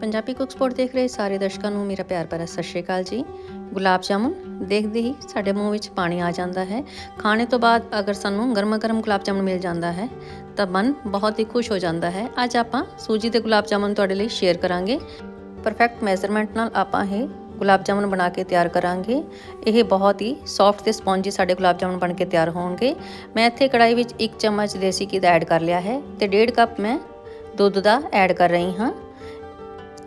Punjabi cook support ਦੇਖ ਰਹੇ ਸਾਰੇ ਦਰਸ਼ਕਾਂ ਨੂੰ ਮੇਰਾ ਪਿਆਰ ਭਰਾ ਸਤਿ ਸ਼੍ਰੀ ਅਕਾਲ ਜੀ। ਗੁਲਾਬ ਜਾਮੁਨ ਦੇਖਦੇ ਹੀ ਸਾਡੇ ਮੂੰਹ ਵਿੱਚ ਪਾਣੀ ਆ ਜਾਂਦਾ ਹੈ। ਖਾਣੇ ਤੋਂ ਬਾਅਦ ਅਗਰ ਸਾਨੂੰ ਗਰਮ ਗਰਮ ਗੁਲਾਬ ਜਾਮੁਨ ਮਿਲ ਜਾਂਦਾ ਹੈ, ਤਾਂ ਮਨ ਬਹੁਤ ਹੀ ਖੁਸ਼ ਹੋ ਜਾਂਦਾ ਹੈ। ਅੱਜ ਆਪਾਂ ਸੂਜੀ ਦੇ ਗੁਲਾਬ ਜਾਮੁਨ ਤੁਹਾਡੇ ਲਈ ਸ਼ੇਅਰ ਕਰਾਂਗੇ। ਪਰਫੈਕਟ ਮੈਜ਼ਰਮੈਂਟ ਨਾਲ ਆਪਾਂ ਇਹ ਗੁਲਾਬ ਜਾਮੁਨ ਬਣਾ ਕੇ ਤਿਆਰ ਕਰਾਂਗੇ। ਇਹ ਬਹੁਤ ਹੀ ਸੌਫਟ ਤੇ ਸਪੌਂਜੀ ਸਾਡੇ ਗੁਲਾਬ ਜਾਮੁਨ ਬਣ ਕੇ ਤਿਆਰ ਹੋਣਗੇ। ਮੈਂ ਇੱਥੇ ਕੜਾਈ ਵਿੱਚ 1 ਚਮਚ ਦੇਸੀ ਘੀ ਦਾ ਐਡ ਕਰ ਲਿਆ ਹੈ ਤੇ 1.5 ਕੱਪ ਮੈਂ ਦੁੱਧ ਦਾ ਐਡ ਕਰ ਰਹੀ ਹਾਂ।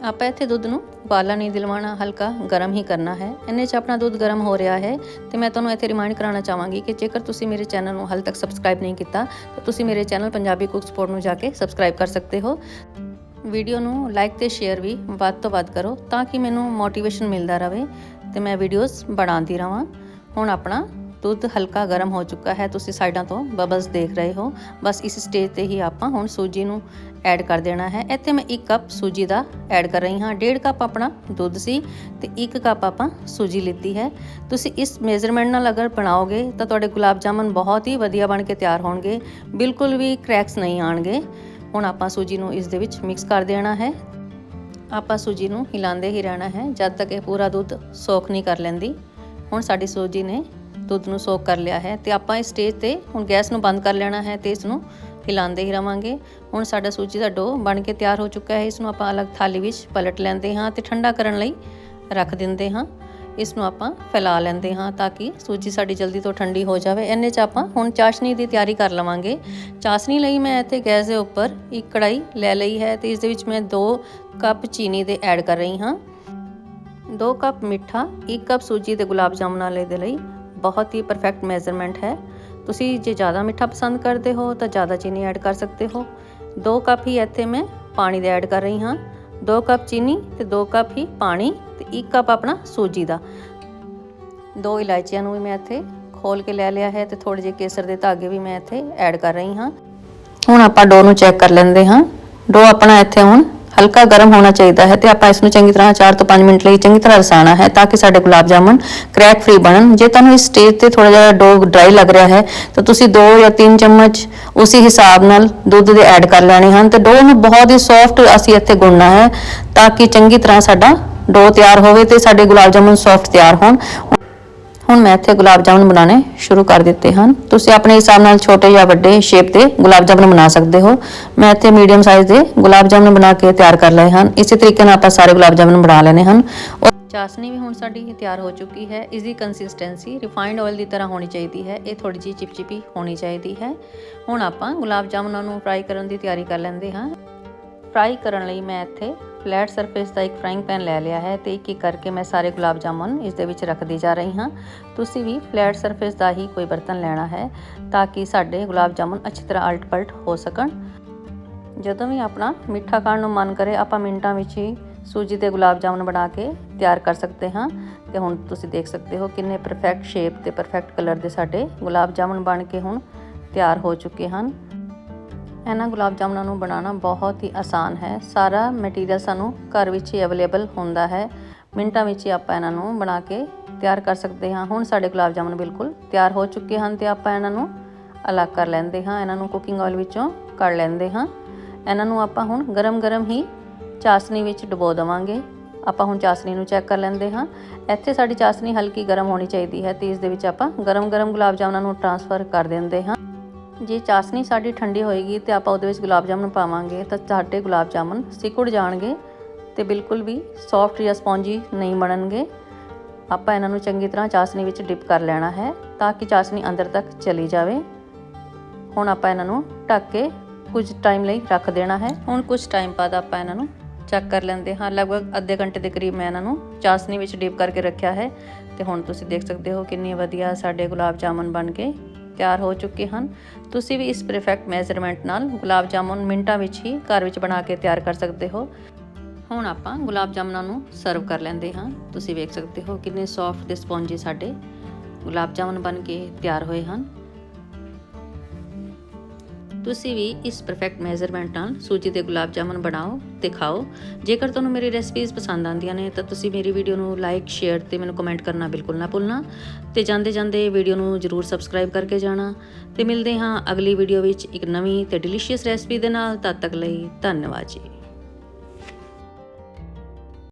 ਆਪਾਂ ਇੱਥੇ ਦੁੱਧ ਨੂੰ ਉਬਾਲਾ ਨਹੀਂ ਦਿਲਵਾਣਾ ਹਲਕਾ ਗਰਮ ਹੀ ਕਰਨਾ ਹੈ। ਇੰਨੇ 'ਚ ਆਪਣਾ ਦੁੱਧ ਗਰਮ ਹੋ ਰਿਹਾ ਹੈ ਤੇ ਮੈਂ ਤੁਹਾਨੂੰ ਇੱਥੇ ਰਿਮਾਈਂਡ ਕਰਾਉਣਾ ਚਾਹਾਂਗੀ ਕਿ ਜੇਕਰ ਤੁਸੀਂ ਮੇਰੇ ਚੈਨਲ ਨੂੰ ਹਾਲੇ ਤੱਕ ਸਬਸਕ੍ਰਾਈਬ ਨਹੀਂ ਕੀਤਾ, ਤਾਂ ਤੁਸੀਂ ਮੇਰੇ ਚੈਨਲ ਪੰਜਾਬੀ ਕੁੱਕ ਸਪੋਰਟ ਨੂੰ ਜਾ ਕੇ ਸਬਸਕ੍ਰਾਈਬ ਕਰ ਸਕਦੇ ਹੋ। ਵੀਡੀਓ ਨੂੰ ਲਾਈਕ ਤੇ ਸ਼ੇਅਰ ਵੀ ਵੱਧ ਤੋਂ ਵੱਧ ਕਰੋ ਤਾਂ ਕਿ ਮੈਨੂੰ ਮੋਟੀਵੇਸ਼ਨ ਮਿਲਦਾ ਰਹੇ ਤੇ ਮੈਂ ਵੀਡੀਓਜ਼ ਬਣਾਉਂਦੀ ਰਵਾਂ ਹੁਣ ਆਪਣਾ ਦੁੱਧ ਹਲਕਾ ਗਰਮ ਹੋ ਚੁੱਕਾ ਹੈ, ਤੁਸੀਂ ਸਾਈਡਾਂ ਤੋਂ ਬਬਲਸ ਦੇਖ ਰਹੇ ਹੋ। ਬਸ ਇਸ ਸਟੇਜ ਤੇ ਹੀ ਆਪਾਂ ਹੁਣ ਸੂਜੀ ਨੂੰ ਐਡ ਕਰ ਦੇਣਾ ਹੈ। ਇੱਥੇ ਮੈਂ 1 ਕੱਪ ਸੂਜੀ ਦਾ ਐਡ ਕਰ ਰਹੀ ਹਾਂ। 1.5 ਕੱਪ ਆਪਣਾ ਦੁੱਧ ਸੀ ਤੇ 1 ਕੱਪ ਆਪਾਂ ਸੂਜੀ ਲਿੱਤੀ ਹੈ। ਤੁਸੀਂ ਇਸ ਮੇਜ਼ਰਮੈਂਟ ਨਾਲ ਅਗਰ ਬਣਾਓਗੇ ਤਾਂ ਤੁਹਾਡੇ ਗੁਲਾਬ ਜਾਮਨ ਬਹੁਤ ਹੀ ਵਧੀਆ ਬਣ ਕੇ ਤਿਆਰ ਹੋਣਗੇ। ਬਿਲਕੁਲ ਵੀ ਕ੍ਰੈਕਸ ਨਹੀਂ ਆਣਗੇ। ਹੁਣ ਆਪਾਂ ਸੂਜੀ ਨੂੰ ਇਸ ਦੇ ਵਿੱਚ ਮਿਕਸ ਕਰ ਦੇਣਾ ਹੈ। ਆਪਾਂ ਸੂਜੀ ਨੂੰ ਹਿਲਾਉਂਦੇ ਹੀ ਰਹਿਣਾ ਹੈ, ਜਦ ਤੱਕ ਇਹ ਪੂਰਾ ਦੁੱਧ ਸੋਖ ਨਹੀਂ ਕਰ ਲੈਂਦੀ। ਹੁਣ ਸਾਡੀ ਸੂਜੀ ਨੇ ਦੁੱਧ ਨੂੰ ਸੋਕ ਕਰ ਲਿਆ ਹੈ ਤੇ ਆਪਾਂ ਇਸ ਸਟੇਜ ਤੇ ਹੁਣ ਗੈਸ ਨੂੰ ਬੰਦ ਕਰ ਲੈਣਾ ਹੈ ਤੇ ਇਸ ਨੂੰ ਹਿਲਾਉਂਦੇ ਹੀ ਰਵਾਂਗੇ। ਹੁਣ ਸਾਡਾ ਸੂਜੀ ਦਾ ਡੋ ਬਣ ਕੇ ਤਿਆਰ ਹੋ ਚੁੱਕਾ ਹੈ। ਇਸ ਨੂੰ ਆਪਾਂ ਅਲੱਗ ਥਾਲੀ ਵਿੱਚ ਪਲਟ ਲੈਂਦੇ ਹਾਂ ਤੇ ਠੰਡਾ ਕਰਨ ਲਈ ਰੱਖ ਦਿੰਦੇ ਹਾਂ। ਇਸ ਨੂੰ ਆਪਾਂ ਫੈਲਾ ਲੈਂਦੇ ਹਾਂ ਤਾਂ ਕਿ ਸੂਜੀ ਸਾਡੀ ਜਲਦੀ ਤੋਂ ਠੰਡੀ ਹੋ ਜਾਵੇ। ਇੰਨੇ ਚ ਆਪਾਂ ਹੁਣ ਚਾਸ਼ਨੀ ਦੀ ਤਿਆਰੀ ਕਰ ਲਵਾਂਗੇ। ਚਾਸ਼ਨੀ ਲਈ ਮੈਂ ਇੱਥੇ ਗੈਸ ਦੇ ਉੱਪਰ ਇੱਕ ਕੜਾਈ ਲੈ ਲਈ ਹੈ ਤੇ ਇਸ ਦੇ ਵਿੱਚ ਮੈਂ 2 ਕੱਪ ਚੀਨੀ ਦੇ ਐਡ ਕਰ ਰਹੀ ਹਾਂ। 2 ਕੱਪ ਮਿੱਠਾ 1 ਕੱਪ ਸੂਜੀ ਦੇ ਗੁਲਾਬ ਜਾਮੁਨਾਂ ਲਈ ਦੇ ਲਈ। ਬਹੁਤ ਹੀ ਪਰਫੈਕਟ ਮੈਜ਼ਰਮੈਂਟ ਹੈ। ਤੁਸੀਂ ਜੇ ਜ਼ਿਆਦਾ ਮਿੱਠਾ ਪਸੰਦ ਕਰਦੇ ਹੋ ਤਾਂ ਜ਼ਿਆਦਾ ਚੀਨੀ ਐਡ ਕਰ ਸਕਦੇ ਹੋ। 2 ਕੱਪ ਹੀ ਇੱਥੇ ਮੈਂ ਪਾਣੀ ਦਾ ਐਡ ਕਰ ਰਹੀ ਹਾਂ। 2 ਕੱਪ ਚੀਨੀ ਤੇ 2 ਕੱਪ ਹੀ ਪਾਣੀ ਤੇ 1 ਕੱਪ ਆਪਣਾ ਸੂਜੀ ਦਾ। ਦੋ ਇਲਾਇਚੀਆਂ ਨੂੰ ਵੀ ਮੈਂ ਇੱਥੇ ਖੋਲ ਕੇ ਲੈ ਲਿਆ ਹੈ ਤੇ ਥੋੜੇ ਜਿਹੇ ਕੇਸਰ ਦੇ ਧਾਗੇ ਵੀ ਮੈਂ ਇੱਥੇ ਐਡ ਕਰ ਰਹੀ ਹਾਂ। ਹੁਣ ਆਪਾਂ ਡੋ ਨੂੰ ਚੈੱਕ ਕਰ ਲੈਂਦੇ ਹਾਂ। ਡੋ ਆਪਣਾ ਇੱਥੇ ਹੁਣ ਹਲਕਾ ਗਰਮ ਹੋਣਾ ਚਾਹੀਦਾ ਹੈ ਤੇ ਆਪਾਂ ਇਸ ਨੂੰ ਚੰਗੀ ਤਰ੍ਹਾਂ 4 ਤੋਂ 5 ਮਿੰਟ ਲਈ ਚੰਗੀ ਤਰ੍ਹਾਂ ਰਸਾਣਾ ਹੈ ਤਾਂ ਕਿ ਸਾਡੇ ਗੁਲਾਬ ਜਾਮਨ ਕ੍ਰੈਕ ਫ੍ਰੀ ਬਣਨ। ਜੇ ਤੁਹਾਨੂੰ ਇਸ ਸਟੇਜ ਤੇ ਥੋੜਾ ਜਿਹਾ ਡੋ ਡਰਾਈ ਲੱਗ ਰਿਹਾ ਹੈ, ਤਾਂ ਤੁਸੀਂ 2 ਜਾਂ 3 ਚਮਚ ਉਸੇ ਹਿਸਾਬ ਨਾਲ ਦੁੱਧ ਦੇ ਐਡ ਕਰ ਲੈਣੇ ਹਨ ਤੇ ਡੋ ਨੂੰ ਬਹੁਤ ਹੀ ਸੌਫਟ ਅਸੀਂ ਇੱਥੇ ਗੁੰਨਣਾ ਹੈ ਤਾਂ ਕਿ ਚੰਗੀ ਤਰ੍ਹਾਂ ਸਾਡਾ ਡੋ ਤਿਆਰ ਹੋਵੇ ਤੇ ਸਾਡੇ ਗੁਲਾਬ ਜਾਮਨ ਸੌਫਟ ਤਿਆਰ ਹੋਣ। ਹੁਣ ਮੈਂ ਇੱਥੇ ਗੁਲਾਬ ਜਾਮੁਨ ਬਣਾਉਣੇ ਸ਼ੁਰੂ ਕਰ ਦਿੱਤੇ ਹਨ। ਤੁਸੀਂ ਆਪਣੇ ਹਿਸਾਬ ਨਾਲ ਛੋਟੇ ਜਾਂ ਵੱਡੇ ਸ਼ੇਪ ਦੇ ਗੁਲਾਬ ਜਾਮੁਨ ਬਣਾ ਸਕਦੇ ਹੋ। ਮੈਂ ਇੱਥੇ ਮੀਡੀਅਮ ਸਾਈਜ਼ ਦੇ ਗੁਲਾਬ ਜਾਮੁਨ ਬਣਾ ਕੇ ਤਿਆਰ ਕਰ ਲਏ ਹਨ। ਇਸੇ ਤਰੀਕੇ ਨਾਲ ਆਪਾਂ ਸਾਰੇ ਗੁਲਾਬ ਜਾਮੁਨ ਬਣਾ ਲੈਣੇ ਹਨ। ਔਰ ਚਾਸ਼ਨੀ ਵੀ ਹੁਣ ਸਾਡੀ ਤਿਆਰ ਹੋ ਚੁੱਕੀ ਹੈ। ਇਸ ਦੀ ਕੰਸਿਸਟੈਂਸੀ ਰਿਫਾਈਨਡ ਆਇਲ ਦੀ ਤਰ੍ਹਾਂ ਹੋਣੀ ਚਾਹੀਦੀ ਹੈ। ਇਹ ਥੋੜੀ ਜਿਹੀ ਚਿਪਚਿਪੀ ਹੋਣੀ ਚਾਹੀਦੀ ਹੈ। ਹੁਣ ਆਪਾਂ ਗੁਲਾਬ ਜਾਮੁਨਾਂ ਨੂੰ ਫਰਾਈ ਕਰਨ ਦੀ ਤਿਆਰੀ ਕਰ ਲੈਂਦੇ ਹਾਂ। ਫਰਾਈ ਕਰਨ ਲਈ ਮੈਂ ਇੱਥੇ ਫਲੈਟ ਸਰਫੇਸ ਦਾ ਇੱਕ ਫਰਾਈਂਗ ਪੈਨ ਲੈ ਲਿਆ ਹੈ ਤੇ ਇੱਕ ਇੱਕ ਕਰਕੇ ਮੈਂ ਸਾਰੇ ਗੁਲਾਬ ਜਾਮੁਨ ਇਸ ਦੇ ਵਿੱਚ ਰੱਖਦੀ ਜਾ ਰਹੀ ਹਾਂ। ਤੁਸੀਂ ਵੀ ਫਲੈਟ ਸਰਫੇਸ ਦਾ ਹੀ ਕੋਈ ਬਰਤਨ ਲੈਣਾ ਹੈ ਤਾਂ ਕਿ ਸਾਡੇ ਗੁਲਾਬ ਜਾਮੁਨ ਅੱਛੀ ਤਰ੍ਹਾਂ ਅਲਟ ਪਲਟ ਹੋ ਸਕਣ। ਜਦੋਂ ਵੀ ਆਪਣਾ ਮਿੱਠਾ ਖਾਣ ਨੂੰ ਮਨ ਕਰੇ, ਆਪਾਂ ਮਿੰਟਾਂ ਵਿੱਚ ਹੀ ਸੂਜੀ ਦੇ ਗੁਲਾਬ ਜਾਮੁਨ ਬਣਾ ਕੇ ਤਿਆਰ ਕਰ ਸਕਦੇ ਹਾਂ। ਤੇ ਹੁਣ ਤੁਸੀਂ ਦੇਖ ਸਕਦੇ ਹੋ ਕਿੰਨੇ ਪਰਫੈਕਟ ਸ਼ੇਪ ਤੇ ਪਰਫੈਕਟ ਕਲਰ ਦੇ ਸਾਡੇ ਗੁਲਾਬ ਜਾਮੁਨ ਬਣ ਕੇ ਹੁਣ ਤਿਆਰ ਹੋ ਚੁੱਕੇ ਹਨ। ਇਹਨਾਂ ਗੁਲਾਬ ਜਾਮੁਨਾਂ ਨੂੰ ਬਣਾਉਣਾ ਬਹੁਤ ਹੀ ਆਸਾਨ ਹੈ। ਸਾਰਾ ਮਟੀਰੀਅਲ ਸਾਨੂੰ ਘਰ ਵਿੱਚ ਹੀ ਅਵੇਲੇਬਲ ਹੁੰਦਾ ਹੈ। ਮਿੰਟਾਂ ਵਿੱਚ ਹੀ ਆਪਾਂ ਇਹਨਾਂ ਨੂੰ ਬਣਾ ਕੇ ਤਿਆਰ ਕਰ ਸਕਦੇ ਹਾਂ। ਹੁਣ ਸਾਡੇ ਗੁਲਾਬ ਜਾਮੁਨ ਬਿਲਕੁਲ ਤਿਆਰ ਹੋ ਚੁੱਕੇ ਹਨ ਤੇ ਆਪਾਂ ਇਹਨਾਂ ਨੂੰ ਅਲੱਗ ਕਰ ਲੈਂਦੇ ਹਾਂ। ਇਹਨਾਂ ਨੂੰ ਕੁਕਿੰਗ ਆਇਲ ਵਿੱਚੋਂ ਕੱਢ ਲੈਂਦੇ ਹਾਂ। ਇਹਨਾਂ ਨੂੰ ਆਪਾਂ ਹੁਣ ਗਰਮ-ਗਰਮ ਹੀ ਚਾਸਨੀ ਵਿੱਚ ਡੁਬੋ ਦੇਵਾਂਗੇ। ਆਪਾਂ ਹੁਣ ਚਾਸਨੀ ਨੂੰ ਚੈੱਕ ਕਰ ਲੈਂਦੇ ਹਾਂ। ਇੱਥੇ ਸਾਡੀ ਚਾਸਨੀ ਹਲਕੀ ਗਰਮ ਹੋਣੀ ਚਾਹੀਦੀ ਹੈ ਤੇ ਇਸ ਦੇ ਵਿੱਚ ਆਪਾਂ ਗਰਮ-ਗਰਮ ਗੁਲਾਬ ਜਾਮੁਨਾਂ ਨੂੰ ਟ੍ਰਾਂਸਫਰ ਕਰ ਦਿੰਦੇ ਹਾਂ। ਜੇ ਚਾਸਨੀ ਸਾਡੀ ਠੰਡੀ ਹੋਏਗੀ ਤੇ ਆਪਾਂ ਉਹਦੇ ਵਿੱਚ ਗੁਲਾਬ ਜਾਮੁਨ ਪਾਵਾਂਗੇ, ਤਾਂ ਸਾਡੇ ਗੁਲਾਬ ਜਾਮੁਨ ਸਿਕੁੜ ਜਾਣਗੇ ਤੇ ਬਿਲਕੁਲ ਵੀ ਸੌਫਟ ਜਾਂ ਸਪੌਂਜੀ ਨਹੀਂ ਬਣਨਗੇ। ਆਪਾਂ ਇਹਨਾਂ ਨੂੰ ਚੰਗੀ ਤਰ੍ਹਾਂ ਚਾਸਨੀ ਵਿੱਚ ਡਿਪ ਕਰ ਲੈਣਾ ਹੈ ਤਾਂ ਕਿ ਚਾਸਨੀ ਅੰਦਰ ਤੱਕ ਚਲੀ ਜਾਵੇ। ਹੁਣ ਆਪਾਂ ਇਹਨਾਂ ਨੂੰ ਢੱਕ ਕੇ ਕੁਝ ਟਾਈਮ ਲਈ ਰੱਖ ਦੇਣਾ ਹੈ। ਹੁਣ ਕੁਝ ਟਾਈਮ ਬਾਅਦ ਆਪਾਂ ਇਹਨਾਂ ਨੂੰ ਚੈੱਕ ਕਰ ਲੈਂਦੇ ਹਾਂ। ਲਗਭਗ ਅੱਧੇ ਘੰਟੇ ਦੇ ਕਰੀਬ ਮੈਂ ਇਹਨਾਂ ਨੂੰ ਚਾਸਨੀ ਵਿੱਚ ਡਿਪ ਕਰਕੇ ਰੱਖਿਆ ਹੈ। ਤੇ ਹੁਣ ਤੁਸੀਂ ਦੇਖ ਸਕਦੇ ਹੋ ਕਿੰਨੀ ਵਧੀਆ ਸਾਡੇ ਗੁਲਾਬ ਜਾਮੁਨ ਬਣ ਕੇ ਤਿਆਰ ਹੋ ਚੁੱਕੇ ਹਨ। ਤੁਸੀਂ ਵੀ ਇਸ ਪਰਫੈਕਟ ਮੈਜ਼ਰਮੈਂਟ ਨਾਲ ਗੁਲਾਬ ਜਾਮੁਨ ਮਿੰਟਾਂ ਵਿੱਚ ਹੀ ਘਰ ਵਿੱਚ ਬਣਾ ਕੇ ਤਿਆਰ ਕਰ ਸਕਦੇ ਹੋ। ਹੁਣ ਆਪਾਂ ਗੁਲਾਬ ਜਾਮੁਨਾਂ ਨੂੰ ਸਰਵ ਕਰ ਲੈਂਦੇ ਹਾਂ। ਤੁਸੀਂ ਵੇਖ ਸਕਦੇ ਹੋ ਕਿੰਨੇ ਸੌਫਟ ਤੇ ਸਪੌਂਜੀ ਸਾਡੇ ਗੁਲਾਬ ਜਾਮੁਨ ਬਣ ਕੇ ਤਿਆਰ ਹੋਏ ਹਨ। ਤੁਸੀਂ ਵੀ ਇਸ ਪਰਫੈਕਟ ਮੈਜ਼ਰਮੈਂਟ ਨਾਲ ਸੂਜੀ ਦੇ ਗੁਲਾਬ ਜਾਮੁਨ ਬਣਾਓ ਤੇ ਖਾਓ। ਜੇਕਰ ਤੁਹਾਨੂੰ ਮੇਰੀ ਰੈਸਪੀਜ਼ ਪਸੰਦ ਆਉਂਦੀਆਂ ਨੇ, ਤਾਂ ਤੁਸੀਂ ਮੇਰੀ ਵੀਡੀਓ ਨੂੰ ਲਾਈਕ ਸ਼ੇਅਰ ਤੇ ਮੈਨੂੰ ਕਮੈਂਟ ਕਰਨਾ ਬਿਲਕੁਲ ਨਾ ਭੁੱਲਣਾ। ਤੇ ਜਾਂਦੇ ਜਾਂਦੇ ਵੀਡੀਓ ਨੂੰ ਜਰੂਰ ਸਬਸਕ੍ਰਾਈਬ ਕਰਕੇ ਜਾਣਾ। ਤੇ ਮਿਲਦੇ ਹਾਂ ਅਗਲੀ ਵੀਡੀਓ ਵਿੱਚ ਇੱਕ ਨਵੀਂ ਤੇ ਡਿਲੀਸ਼ੀਅਸ ਰੈਸਪੀ ਦੇ ਨਾਲ। ਤਦ ਤੱਕ ਲਈ ਧੰਨਵਾਦ ਜੀ।